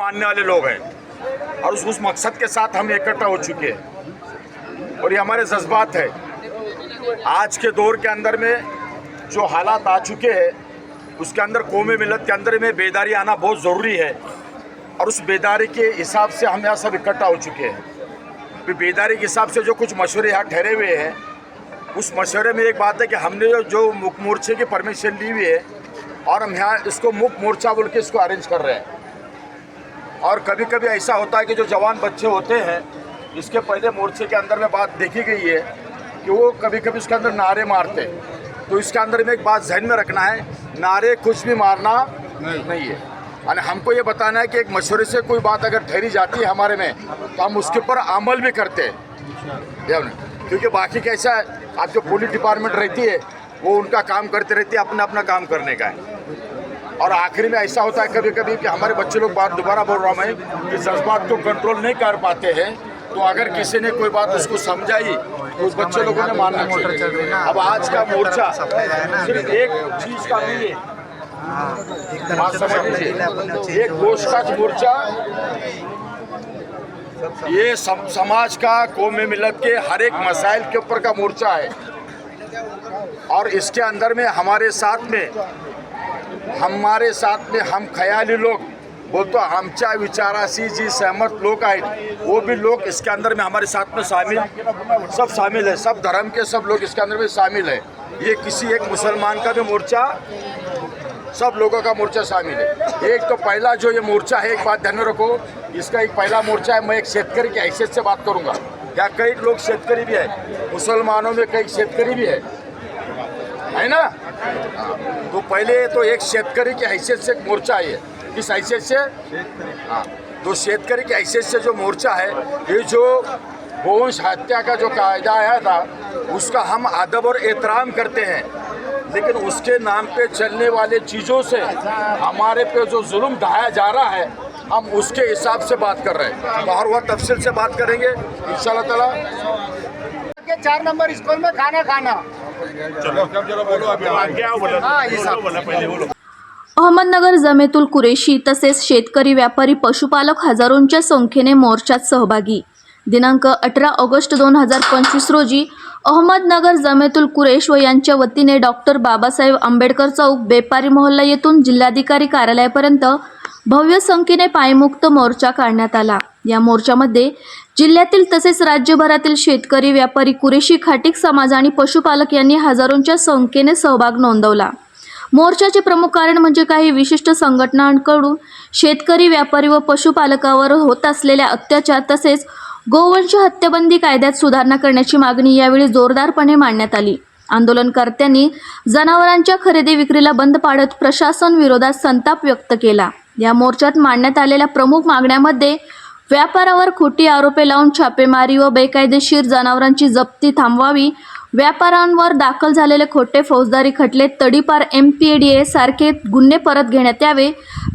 मानने वाले लोग हैं। और उस उस मकसद के साथ हम इकट्ठा हो चुके हैं। और ये हमारे जज्बात है। आज के दौर के अंदर में जो हालात आ चुके हैं, उसके अंदर कौमी मिलत के अंदर में बेदारी आना बहुत ज़रूरी है। और उस बेदारी के हिसाब से हम यहाँ सब इकट्ठा हो चुके हैं। फिर बेदारी के हिसाब से जो कुछ मशवरे यहाँ ठहरे हुए हैं, उस मशवरे में एक बात है कि हमने जो- जो मुख मोर्चे की परमिशन ली हुई है, और हम यहाँ इसको मुख मोर्चा बोल के इसको अरेंज कर रहे हैं। और कभी कभी ऐसा होता है कि जो जवान बच्चे होते हैं इसके पहले मोर्चे के अंदर में बात देखी गई है कि वो कभी कभी उसके अंदर नारे मारते हैं। तो इसके अंदर में एक बात जहन में रखना है नारे कुछ भी मारना नहीं, है। और हमको ये बताना है कि एक मशवरे से कोई बात अगर ठहरी जाती है हमारे में तो हम उसके ऊपर अमल भी करते हैं। क्योंकि बाकी कैसा है आज जो पुलिस डिपार्टमेंट रहती है वो उनका काम करते रहती है अपना अपना काम करने का है। और आखिरी में ऐसा होता है कभी कभी कि हमारे बच्चे लोग बात दोबारा बोल रहा हूँ मैं कि जज्बात को कंट्रोल नहीं कर पाते हैं। तो अगर किसी ने कोई बात उसको समझाई तो उस बच्चे लोगों ने मानना चाहिए। अब आज का मोर्चा सिर्फ़ एक चीज़ का नहीं है। बात समझ लीजिए। एक गोष्ठ का मोर्चा ये सम, समाज का कौमी मिलत के हर एक मसाइल के ऊपर का मोर्चा है। और इसके अंदर में हमारे साथ में हमारे साथ में हम ख्याली लोग, बोलतो आमच्या विचाराशी जी सहमत लोग आए वो भी लोग इसके अंदर में हमारे साथ में शामिल, सब शामिल है, सब धर्म के सब लोग इसके अंदर में शामिल है। ये किसी एक मुसलमान का भी मोर्चा, सब लोगों का मोर्चा शामिल है। एक तो पहला जो ये मोर्चा है, एक बात ध्यान में रखो, इसका एक पहला मोर्चा है, मैं एक शेतकरी की हैसियत से बात करूँगा। क्या कई लोग शेतकरी भी है, मुसलमानों में कई शेतकरी भी है। है ना? तो पहले तो एक शेतकरी की हैसियत से एक मोर्चा है। किस हैसियत से? हाँ तो शेतकरी की हैसियत से जो मोर्चा है, ये जो गोवंश हत्या का जो कायदा आया था, उसका हम अदब और एहतराम करते हैं। लेकिन उसके नाम पे चलने वाले चीज़ों से हमारे पे जो जुल्म ढाया जा रहा है, हम उसके हिसाब से बात कर रहे हैं। तो हर वह तफसील से बात करेंगे इन ताला। के चार नंबर स्कूल में खाना खाना। अहमदनगर जमेतुल कुरेशी तसेच शेतकरी व्यापारी पशुपालक हजारोंच्या संख्येने मोर्चात सहभागी. दिनांक अठरा ऑगस्ट दोन हजार पंचवीस रोजी अहमदनगर जमेतुल कुरेश व यांच्या वतीने डॉक्टर बाबासाहेब आंबेडकर चौक बेपारी मोहल्ला येथून जिल्हाधिकारी कार्यालयापर्यंत भव्य संख्येने पायमुक्त मोर्चा काढण्यात आला. या मोर्चामध्ये जिल्ह्यातील तसेच राज्यभरातील शेतकरी व्यापारी कुरेशी खाटीक समाज आणि पशुपालक यांनी हजारोंच्या संख्येने सहभाग नोंदवला. मोर्चाचे प्रमुख कारण म्हणजे काही विशिष्ट संघटनांकडून शेतकरी व्यापारी व पशुपालकावर होत असलेल्या अत्याचार तसेच गोवंश हत्याबंदी कायद्यात सुधारणा करण्याची मागणी यावेळी जोरदारपणे मांडण्यात आली. आंदोलनकर्त्यांनी जनावरांच्या खरेदी विक्रीला बंद पाडत प्रशासन विरोधात संताप व्यक्त केला. या मोर्चात मांडण्यात आलेल्या प्रमुख मागण्यामध्ये व्यापारावर खोटी आरोपे लावून छापेमारी व बेकायदेशीर जनावरांची जप्ती थांबवावी व्यापाऱ्यांवर दाखल झालेले खोटे फौजदारी खटले तडीपार M P A D A सारखे गुन्हे परत घेण्यात यावे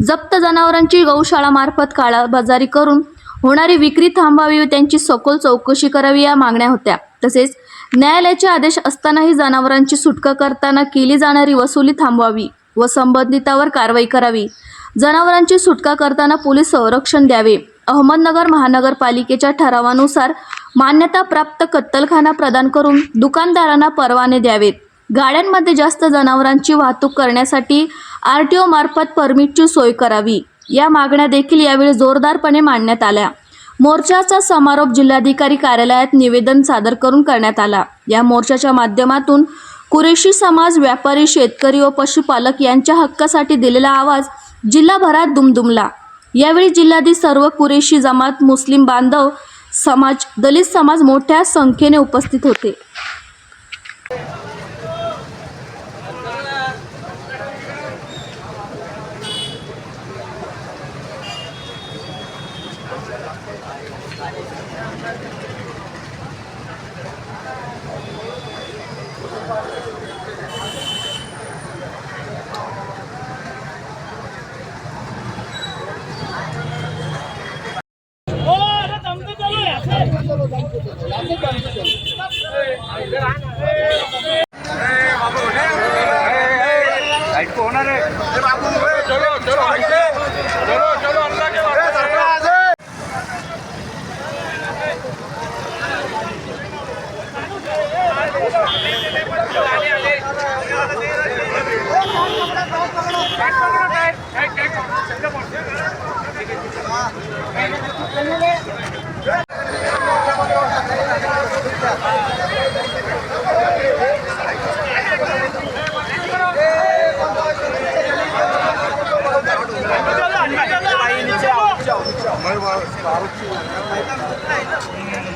जप्त जनावरांची गौशाळामार्फत काळाबाजारी करून होणारी विक्री थांबावी व त्यांची सखोल चौकशी करावी या मागण्या होत्या. तसेच न्यायालयाचे आदेश असतानाही जनावरांची सुटका करताना केली जाणारी वसुली थांबवावी व संबंधितावर कारवाई करावी. जनावरांची सुटका करताना पोलीस संरक्षण द्यावे. अहमदनगर महानगरपालिकेच्या ठरावानुसार मान्यताप्राप्त कत्तलखाना प्रदान करून दुकानदारांना परवाने द्यावेत गाड्यांमध्ये जास्त जनावरांची वाहतूक करण्यासाठी आर टी ओमार्फत परमिटची सोय करावी. या मागण्या देखील यावेळी जोरदारपणे मांडण्यात आल्या. मोर्चाचा समारोप जिल्हाधिकारी कार्यालयात निवेदन सादर करून करण्यात आला. या मोर्चाच्या माध्यमातून कुरेशी समाज व्यापारी शेतकरी व पशुपालक यांच्या हक्कासाठी दिलेला आवाज जिल्हाभरात दुमदुमला. यावेळी जिल्ह्यातील सर्व कुरेशी जमात मुस्लिम बांधव समाज दलित समाज मोठ्या संख्येने उपस्थित होते.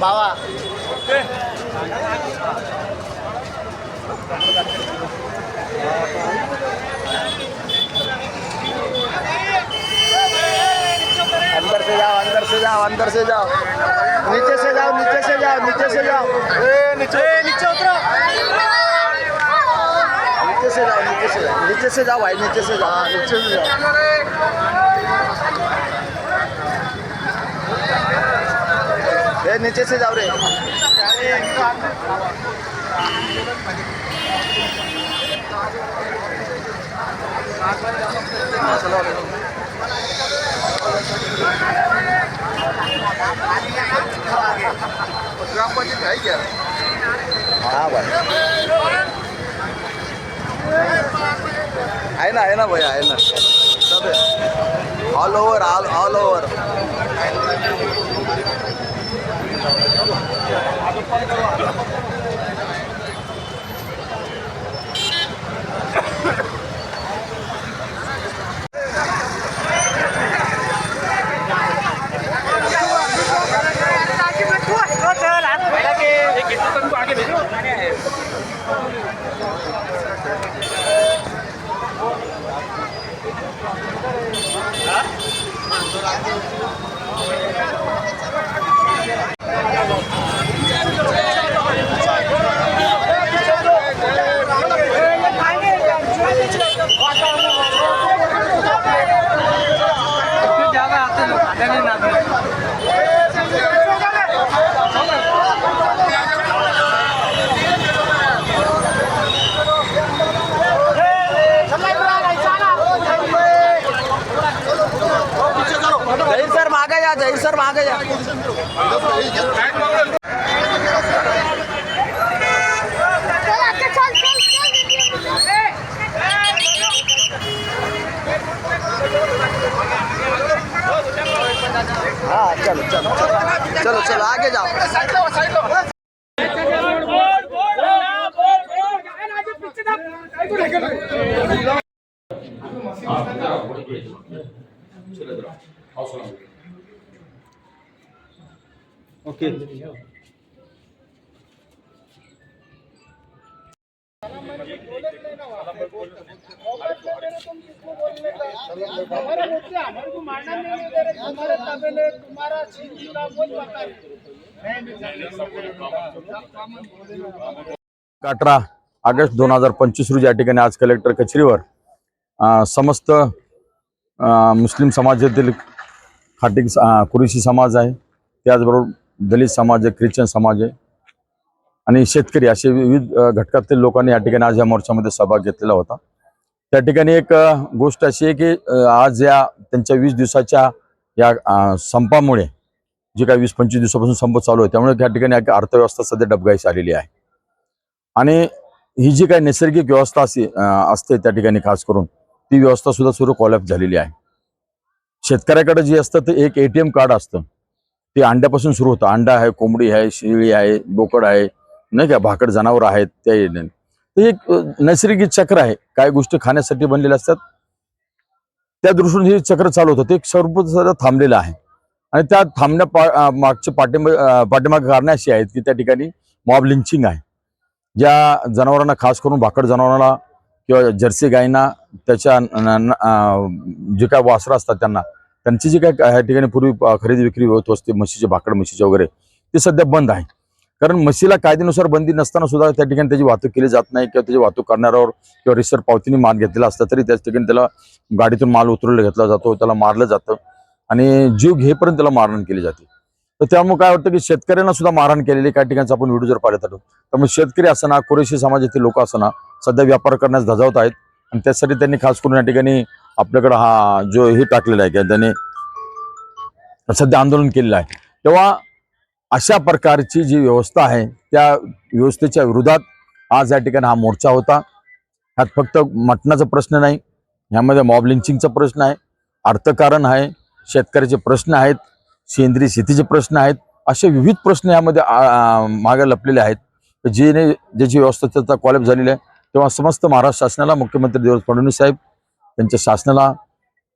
বাবা। जाओ अंदर से जाओ। नीचे से जाओ नीचे से जाओ नीचे से जाओ। ए, नीचे। नीचे उतरो नीचे से जाओ नीचे से जाओ। नीचे से जाओ भाई नीचे से जाओ। नीचे से जाओ। ए, नीचे से जाओ रे। ગ્રામ પંચાયત આવી ગયા હા ભાઈ આયના આયના ભાઈ આયના તમે all over all all over આ તો પણ मागे या जहीर सर मागे या. चल चल हाँ चलो चलो चलो. चलो चलो आगे जाओ. हमारे हमारे को मारना नहीं तुम्हारे तबेले तुम्हारा का बोल बता अठरा ऑगस्ट दोन हजार पंचवीस रोजी या ठिकाणी आज कलेक्टर कचेरीवर समस्त मुस्लिम समाजातील खाटी अ, कुरेशी समाज आहे. त्याचबरोबर दलित समाज आहे ख्रिश्चन समाज आहे. आणि शेतकरी असे विविध घटकातील लोकांनी या ठिकाणी आज या मोर्चामध्ये सहभाग घेतलेला होता. त्या ठिकाणी एक गोष्ट अशी आहे की आज या त्यांच्या वीस दिवसाच्या या संपामुळे जे काही वीस पंचवीस दिवसापासून संप चालू आहे त्यामुळे त्या ठिकाणी अर्थव्यवस्था सध्या डबघाईस आलेली आहे. आणि ही जी काही नैसर्गिक व्यवस्था असे असते त्या ठिकाणी खास करून ती व्यवस्था सुद्धा सुरू कॉलॅप झालेली आहे. शेतकऱ्याकडे जे असतं ते एक एटीएम कार्ड असतं. ते अंड्यापासून सुरू होतं. अंडा आहे कोंबडी आहे शेळी आहे बोकड आहे नाही का? भाकड जनावर आहेत त्या येणे ते एक नैसर्गिक चक्र आहे. काही गोष्टी खाण्यासाठी बनलेल्या असतात. त्या दृष्टीने हे चक्र चालू होतं. ते एक सर्व थांबलेलं आहे. आणि त्या थांबण्या पा अं, मागचे पाठिंबा अं, कारणे अशी आहेत की त्या ठिकाणी मॉब लिंचिंग आहे. ज्या जनावरांना खास करून भाकड जनावरांना किंवा जर्सी गायींना त्याच्या जे काय वासरं असतात त्यांना त्यांची जी काय ह्या ठिकाणी पूर्वी खरेदी विक्री होत असते म्हशीचे भाकड म्हशीचे वगैरे ते सध्या बंद आहे. कारण म्हशीला कायद्यानुसार बंदी नसताना सुद्धा त्या ठिकाणी त्याची वाहतूक केली जात नाही किंवा त्याची वाहतूक करणाऱ्यावर किंवा रिसर पावतीने माल घेतलेला असला तरी त्याच ठिकाणी त्याला गाडीतून माल उतरवला घेतला जातो त्याला मारलं जातं आणि जीव घेपर्यंत त्याला मारहाण केली जाते. तर त्यामुळे काय वाटतं की शेतकऱ्यांना सुद्धा मारहाण केलेली काही ठिकाणी आपण व्हिडिओ जर पाहिलं तर. त्यामुळे शेतकरी असताना कुरेशी समाजातील लोक असताना सध्या व्यापार करण्यास धजावत आहेत आणि त्यासाठी त्यांनी खास करून या ठिकाणी आपल्याकडं हा जो हे टाकलेला आहे की त्याने सध्या आंदोलन केलेलं आहे. तेव्हा अशा प्रकारची जी व्यवस्था आहे त्या व्यवस्थेच्या विरोधात आज या ठिकाणी हा मोर्चा होता. ह्यात फक्त मटणाचा प्रश्न नाही ह्यामध्ये मॉब लिंचिंगचा प्रश्न आहे अर्थकारण आहे शेतकऱ्याचे प्रश्न आहेत सेंद्रिय शेतीचे प्रश्न आहेत असे विविध प्रश्न यामध्ये मागे लपलेले आहेत. जेने ज्याची व्यवस्था त्याचा कॉलेप झालेली आहे. तेव्हा समस्त महाराष्ट्र शासनाला मुख्यमंत्री देवेंद्र फडणवीस साहेब त्यांच्या शासनाला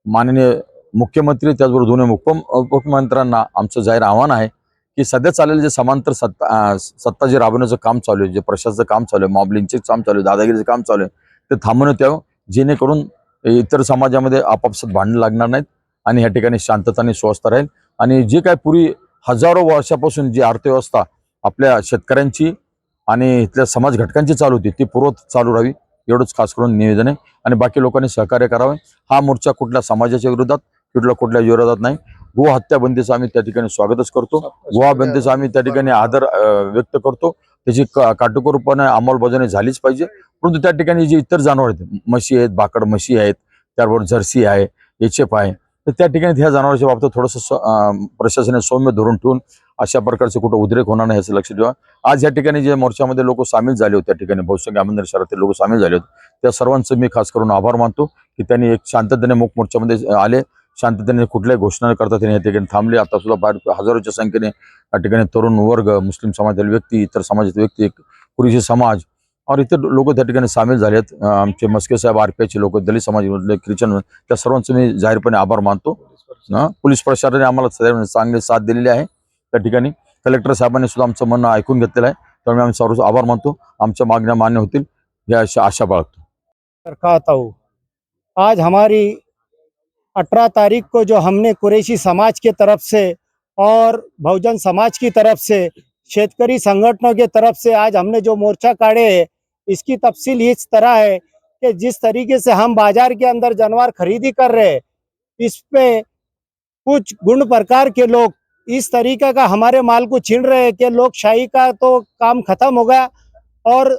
माननीय मुख्यमंत्री त्याचबरोबर दोन्ही मुख्य उपमुख्यमंत्र्यांना आमचं जाहीर आव्हान आहे की सध्या चाललेलं जे समांतर सत्ता सत्ता जे राबवण्याचं काम चालू आहे जे प्रशासनाचं काम चालू आहे मॉबलिंगचे काम चालू आहे दादागिरीचं काम चालू आहे ते थांबवण्यात यावं जेणेकरून इतर समाजामध्ये आपापसात भांडणं लागणार नाहीत आणि ह्या ठिकाणी शांतता आणि स्वस्थ राहील. आणि जे काय पूर्वी हजारो वर्षापासून जी अर्थव्यवस्था आपल्या शेतकऱ्यांची आणि इथल्या समाज घटकांची चालू होती ती पूर्वत चालू राहावी. एवढंच खास करून निवेदन आहे. आणि बाकी लोकांनी सहकार्य करावे. हा मोर्चा कुठल्या समाजाच्या विरोधात कुठल्या कुठल्या विरोधात नाही. गोहत्या बंदीचं आम्ही त्या ठिकाणी स्वागतच करतो. गोवा बंदीचा आम्ही त्या ठिकाणी आदर व्यक्त करतो. त्याची का- काटेकोरपणे अंमलबजावणी झालीच पाहिजे. परंतु त्या ठिकाणी जी इतर जनावर आहेत म्हशी आहेत बाकड म्हशी आहेत त्याबरोबर जर्सी आहे एचएफ आहे तर त्या ठिकाणी ह्या जनावरांच्या बाबतीत थोडंसं प्रशासनाने सौम्य धोरण ठेवून अशा प्रकारचे कुठं उद्रेक होणार नाही याचं लक्ष ठेवा. आज या ठिकाणी जे मोर्चामध्ये लोक सामील झाले होते त्या ठिकाणी बहुसंख्य अहमदनगर शहरातील लोक सामील झाले होते. त्या सर्वांचं मी खास करून आभार मानतो की त्यांनी एक शांततेने मुख मोर्चामध्ये आले. शांततेने कुठल्याही घोषणा न करता त्यांनी या ठिकाणी थांबले. आता सुद्धा बाहेर हजारोच्या संख्येने या ठिकाणी तरुण वर्ग मुस्लिम समाजातील व्यक्ती इतर समाजातील व्यक्ती कुरीशी समाज और इतर लोक त्या ठिकाणी सामील झाले आहेत आमचे मस्के साहेब आरपीआयचे लोक दलित समाजामधले ख्रिश्चन त्या सर्वांचं मी जाहीरपणे आभार मानतो। हं, पोलीस प्रशासनाने आम्हाला चांगली साथ दिलेली आहे त्या ठिकाणी कलेक्टर साहेबांनी सुद्धा आमचं म्हणणं ऐकून घेतलेलं आहे त्यामुळे आम्ही सर्व आभार मानतो। आमच्या मागण्या मान्य होतील या अशा आशा बाळगतो आज हमारी अठारह तारीख को जो हमने कुरेशी समाज के तरफ़ से और बहुजन समाज की तरफ़ से शेतकरी संगठनों के तरफ़ से आज हमने जो मोर्चा काढ़े है, इसकी तफसील इस तरह है कि जिस तरीके से हम बाज़ार के अंदर जानवर खरीदी कर रहे हैं, इस पे कुछ गुण प्रकार के लोग इस तरीके का हमारे माल को छीन रहे हैं कि लोकशाही का तो काम खत्म हो गया और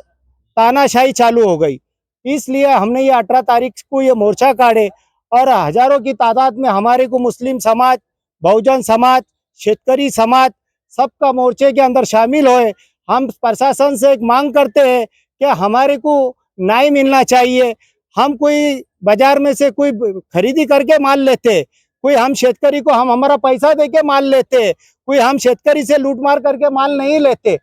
तानाशाही चालू हो गई। इसलिए हमने ये अठारह तारीख को ये मोर्चा काढ़े और हज़ारों की तादाद में हमारे को मुस्लिम समाज, बहुजन समाज, शेतकरी समाज सबका मोर्चे के अंदर शामिल होए। हम प्रशासन से एक मांग करते हैं कि हमारे को न्याय मिलना चाहिए। हम कोई बाज़ार में से कोई खरीदी करके माल लेते कोई हम शेतकरी को हम हमारा पैसा दे के माल लेते कोई हम शेतकरी से लूट मार करके माल नहीं लेते।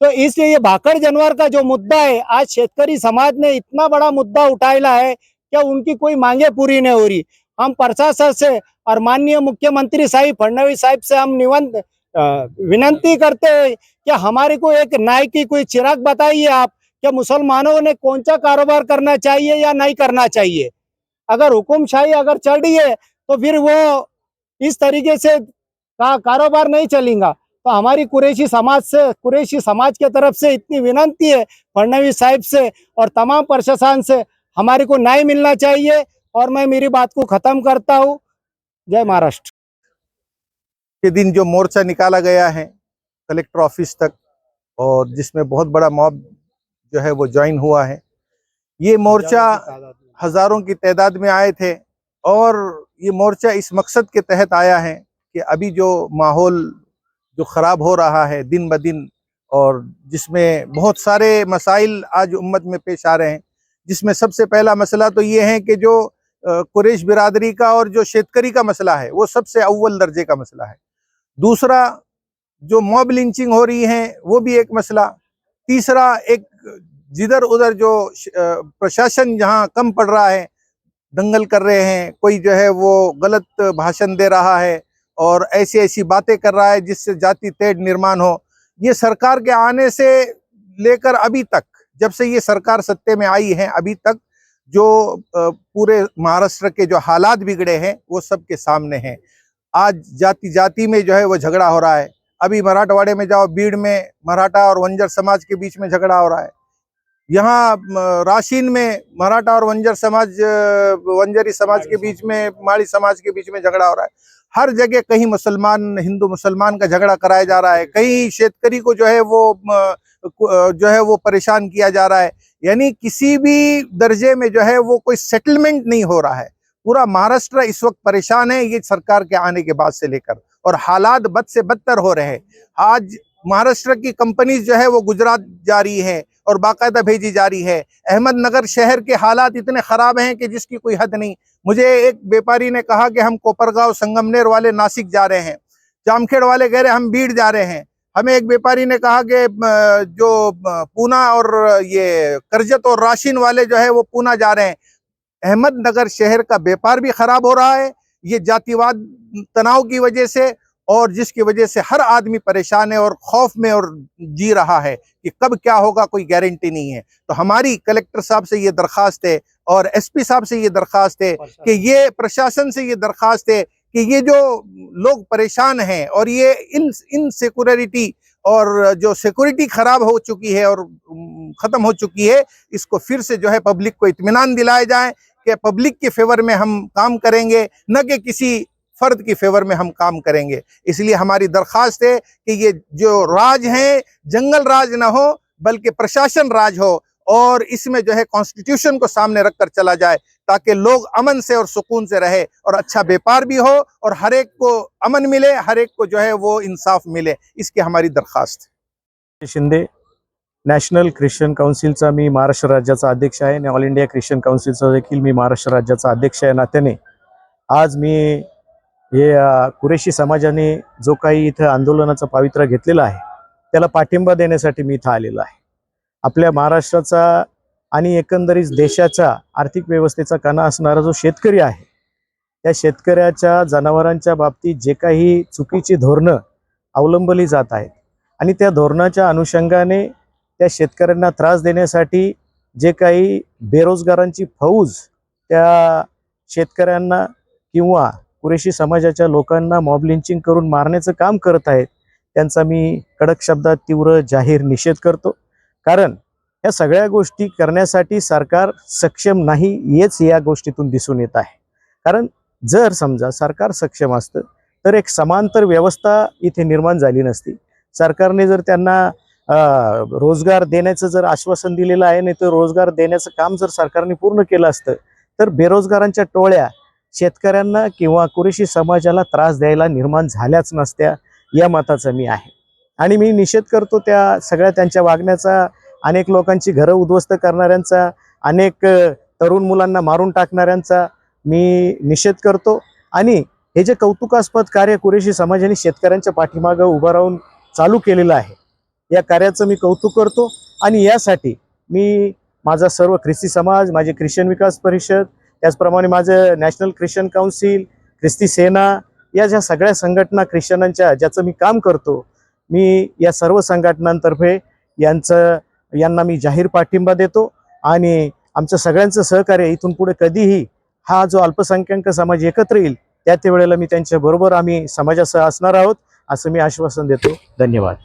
तो इसलिए ये भाकड़ जानवर का जो मुद्दा है आज शेतकारी समाज ने इतना बड़ा मुद्दा उठाया है कि उनकी कोई मांगे पूरी नहीं हो रही। हम प्रशासन से और माननीय मुख्यमंत्री साहिब फडणवीस साहिब से हम अ, विनंती करते हैं कि हमारे को एक न्याय की कोई चिराग बताइए आप कि मुसलमानों ने कौन सा कारोबार करना चाहिए या नहीं करना चाहिए? अगर हुकुमशाही अगर चल रही है तो फिर वो इस तरीके से का, कारोबार नहीं चलेगा। तो हमारी कुरेशी समाज से, कुरेशी समाज के तरफ़ से इतनी विनंती है, फडणवीस साहिब से और तमाम प्रशासन से, हमारे को न्याय मिलना चाहिए और मैं मेरी बात को खत्म करता हूँ। जय महाराष्ट्र। के दिन जो मोर्चा निकाला गया है कलेक्टर ऑफ़िस तक और जिसमें बहुत बड़ा मॉब जो है वो ज्वाइन हुआ है ये मोर्चा हज़ारों की तादाद में आए थे और ये मोर्चा इस मकसद के तहत आया है कि अभी जो माहौल जो ख़राब हो रहा है दिन ब दिन और जिसमें बहुत सारे मसाइल आज उम्मत में पेश आ रहे हैं जिसमें सबसे पहला मसला तो ये है कि जो कुरेश बिरादरी का और जो शेतकरी का मसला है वो सबसे अव्वल दर्जे का मसला है। दूसरा जो मॉब लिंचिंग हो रही है, वो भी एक मसला। तीसरा, एक जिधर उधर जो प्रशासन जहाँ कम पड़ रहा है, दंगल कर रहे हैं, कोई जो है वो गलत भाषण दे रहा है और ऐसी ऐसी बातें कर रहा है जिससे जाति तेढ़ निर्माण हो, ये सरकार के आने से लेकर अभी तक, जब से ये सरकार सत्ते में आई है, अभी तक जो पूरे महाराष्ट्र के जो हालात बिगड़े हैं, वो सबके सामने हैं। आज जाति जाति में जो है वो झगड़ा हो रहा है। अभी मराठवाड़े में जाओ, बीड़ में मराठा और वंजर समाज के बीच में झगड़ा हो रहा है। यहाँ राशीन में मराठा और वंजर समाज, वंजरी समाज के बीच में माड़ी समाज के बीच में झगड़ा हो रहा है। हर जगह कहीं मुसलमान, हिंदू मुसलमान का झगड़ा कराया जा रहा है। कहीं शेतकरी को जो है वो जो है वो परेशान किया जा रहा है। यानी किसी भी दर्जे में जो है वो कोई सेटलमेंट नहीं हो रहा है। पूरा महाराष्ट्र इस वक्त परेशान है ये सरकार के आने के बाद से लेकर। और हालात बद से बदतर हो रहे हैं। आज महाराष्ट्र की कंपनीज़ जो है वो गुजरात जा रही है और बाकायदा भेजी जा रही है। अहमदनगर शहर के हालात इतने खराब हैं कि जिसकी कोई हद नहीं। मुझे एक व्यापारी ने कहा कि हम कोपरगांव संगमनेर वाले नासिक जा रहे हैं। जामखेड़ वाले कह रहे हम बीड़ जा रहे हैं। हमें एक व्यापारी ने कहा कि जो पूना और ये करजत और राशिन वाले जो है वो पूना जा रहे हैं। अहमदनगर शहर का व्यापार भी खराब हो रहा है। ये जातिवाद तनाव की वजह से और जिसकी वजह से हर आदमी परेशान है और खौफ में और जी रहा है कि कब क्या होगा कोई गारंटी नहीं है। तो हमारी कलेक्टर साहब से ये दरखास्त है और एसपी साहब से ये दरखास्त है कि ये प्रशासन से ये दरखास्त है कि ये जो लोग परेशान हैं और ये इन इन सिक्योरिटी और जो सिक्योरिटी खराब हो चुकी है और खत्म हो चुकी है इसको फिर से जो है पब्लिक को इतमान दिलाया जाए। कि पब्लिक के फेवर में हम काम करेंगे, न कि किसी फर्द की फेवर में हम काम करेंगे। इसलिए हमारी दरखास्त है कि ये जो राज है, जंगल राज ना हो, बल्कि प्रशासन राज हो, और इसमें जो है कॉन्स्टिट्यूशन को सामने रखकर चला जाए, ताकि लोग अमन से और सुकून से रहे, और अच्छा व्यापार भी हो, और हर एक को अमन मिले, हर एक को जो है वो इंसाफ मिले। इसकी हमारी दरखास्त है। शिंदे नॅशनल ख्रिश्चन काउन्सिलचा मी महाराष्ट्र राज्याचा अध्यक्ष आहे आणि ऑल इंडिया ख्रिश्चन काउन्सिलचा देखील मी महाराष्ट्र राज्याचा अध्यक्ष आहे नात्याने. आज मी हे कुरेशी समाजाने जो काही इथं आंदोलनाचं पावित्र्य घेतलेला आहे त्याला पाठिंबा देण्यासाठी मी इथं आलेलो आहे. आपल्या महाराष्ट्राचा आणि एकंदरीत देशाचा आर्थिक व्यवस्थेचा कणा असणारा जो शेतकरी आहे त्या शेतकऱ्याच्या जनावरांच्या बाबतीत जे काही चुकीची धोरणं अवलंबली जात आहेत आणि त्या धोरणाच्या अनुषंगाने त्या शेतकऱ्यांना त्रास देण्यासाठी जे काही बेरोजगारांची फौज त्या शेतकऱ्यांना किंवा कुरेशी समाजाच्या लोकांना मॉब लिंचिंग करून मारण्याचं काम करत आहेत त्यांचा मी कडक शब्दात तीव्र जाहीर निषेध करतो. कारण या सगळ्या गोष्टी करण्यासाठी सरकार सक्षम नाही हेच या गोष्टीतून दिसून येत आहे. कारण जर समजा सरकार सक्षम असतं तर एक समांतर व्यवस्था इथे निर्माण झाली नसती. सरकारने जर त्यांना रोजगार देण्याचं जर आश्वासन दिलेलं आहे नाही तर रोजगार देण्याचं काम जर सरकारने पूर्ण केलं असतं तर बेरोजगारांच्या टोळ्या शेतकऱ्यांना किंवा कुरेशी समाजाला त्रास द्यायला निर्माण झाल्याच नसत्या या मताचा मी आहे. आणि मी निषेध करतो त्या सगळ्या त्यांच्या वागण्याचा अनेक लोकांची घरं उद्ध्वस्त करणाऱ्यांचा अनेक तरुण मुलांना मारून टाकणाऱ्यांचा मी निषेध करतो. आणि हे जे कौतुकास्पद कार्य कुरेशी समाजाने शेतकऱ्यांच्या पाठीमागं उभं राहून चालू केलेलं आहे या कार्याचं मी कौतुक करतो आणि यासाठी मी माझा सर्व ख्रिस्ती समाज माझे ख्रिश्चन विकास परिषद त्याचप्रमाणे माझं नॅशनल ख्रिश्चन काउन्सिल ख्रिस्ती सेना या ज्या सगळ्या संघटना ख्रिश्चनांच्या ज्याचं मी काम करतो मी या सर्व संघटनांतर्फे यांचं यांना मी जाहीर पाठिंबा देतो आणि आमचं सगळ्यांचं सहकार्य इथून पुढे कधीही हा जो अल्पसंख्याक समाज एकत्र येईल त्या ते वेळेला मी त्यांच्याबरोबर आम्ही समाजासह असणार आहोत असं मी आश्वासन देतो. धन्यवाद.